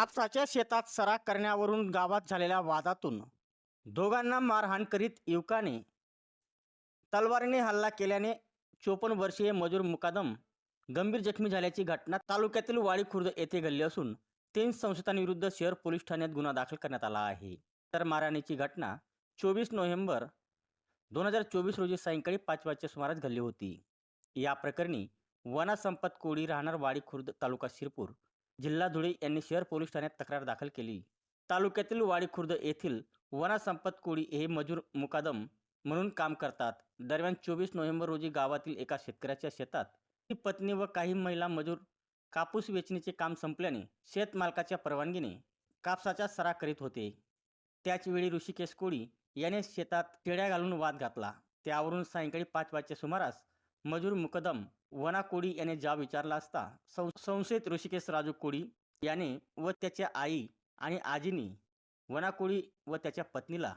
कापसाच्या शेतात सरा करण्यावरून गावात झालेल्या वादातून दोघांना मारहाण करीत युवकाने तलवारीने हल्ला केल्याने चोपन्न वर्षीय मजूर मुकादम गंभीर जखमी झाल्याची घटना तालुक्यातील वाडी खुर्द येथे घडली असून तीन संशयितांविरुद्ध शहर पोलीस ठाण्यात गुन्हा दाखल करण्यात आला आहे. तर मारहाणीची घटना चोवीस नोव्हेंबर दोन हजार चोवीस रोजी सायंकाळी पाच वाजच्या सुमारास घडली होती. या प्रकरणी वना संपत कोळी राहणार वाडी खुर्द तालुका शिरपूर जिल्हा धुळे यांनी शहर पोलीस ठाण्यात तक्रार दाखल केली. तालुक्यातील वाडी खुर्द येथील वना संपत कोळी हे मजूर मुकादम म्हणून काम करतात. दरम्यान चोवीस नोव्हेंबर रोजी गावातील एका शेतकऱ्याच्या शेतात ती पत्नी व काही महिला मजूर कापूस वेचणीचे काम संपल्याने शेतमालकाच्या परवानगीने कापसाचा सरा करीत होते. त्याचवेळी ऋषिकेश कोळी याने शेतात टेड्या घालून वाद घातला. त्यावरून सायंकाळी पाच वाजच्या सुमारास मजूर मुकदम वना कोळी याने जाब विचारला असता सं संशयित ऋषिकेश राजू कोळी याने व त्याच्या आई आणि आजीनी वनाकोळी व त्याच्या पत्नीला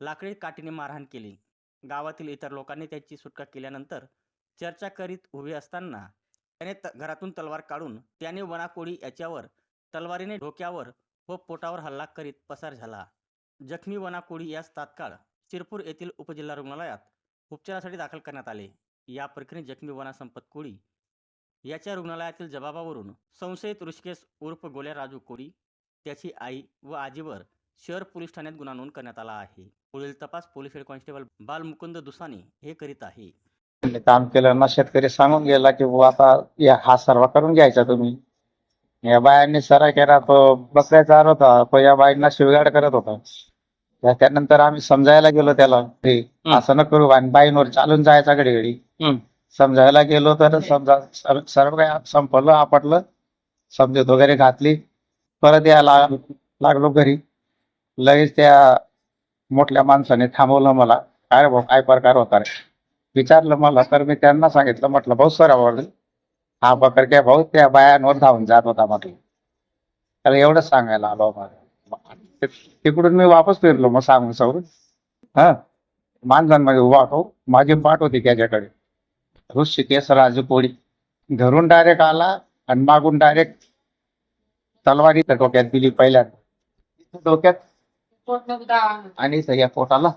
लाकडी काठीने मारहाण केली. गावातील इतर लोकांनी त्याची सुटका केल्यानंतर चर्चा करीत उभे असताना त्याने त घरातून तलवार काढून त्याने वनाकोळी याच्यावर तलवारीने डोक्यावर व पोटावर हल्ला करीत पसार झाला. जखमी वनाकोळी यास तात्काळ शिरपूर येथील उपजिल्हा रुग्णालयात उपचारासाठी दाखल करण्यात आले. या प्रकरणी जखमी वना संपत कोळी याच्या रुग्णालयातील जबाबावरून संशयित ऋषिकेश उर्फ गोल्या राजू कोळी त्याची आई व आजीवर शहर पोलीस ठाण्यात गुन्हा नोंद करण्यात आला आहे. पुढील तपास police head constable Balmukund Dusane हे करीत आहे. त्यांनी काम केलं ना शेतकरी सांगून गेला की बुवा आता या हा सर्व करून घ्यायचा तुम्ही. या बायांनी सरा केला तो बकऱ्या चार होता तो या बाईंना शिवगाड करत होता. त्यानंतर आम्ही समजायला गेलो त्याला हे असं न करू आणि बाईंवर चालून जायचा घडी घडी. समजायला गेलो तर समजा सर- सर्व काही संपलं आपटलं समजूत वगैरे घातली. परत यायला लागलो घरी. लगेच त्या मोठल्या माणसाने थांबवलं मला. काय भाऊ काय प्रकार होता रे? विचारलं मला तर मी त्यांना सांगितलं म्हटलं भाऊ सर आवडलं हा प्रकार काय भाऊ त्या बायांवर धावून जात होता म्हटलं. त्याला एवढंच सांगायला आलो मला तिकडून मी वापस फिरलो मग सांगून सवरून हा. माणसांमध्ये उभा होतो. माझी पाठ होती त्याच्याकडे. ऋषिकेश राजू कोळी घरून डायरेक्ट आला आणि मागून डायरेक्ट तलवारी तर डोक्यात दिली पहिल्यांदा. डोक्यात. आणि या पोटाला.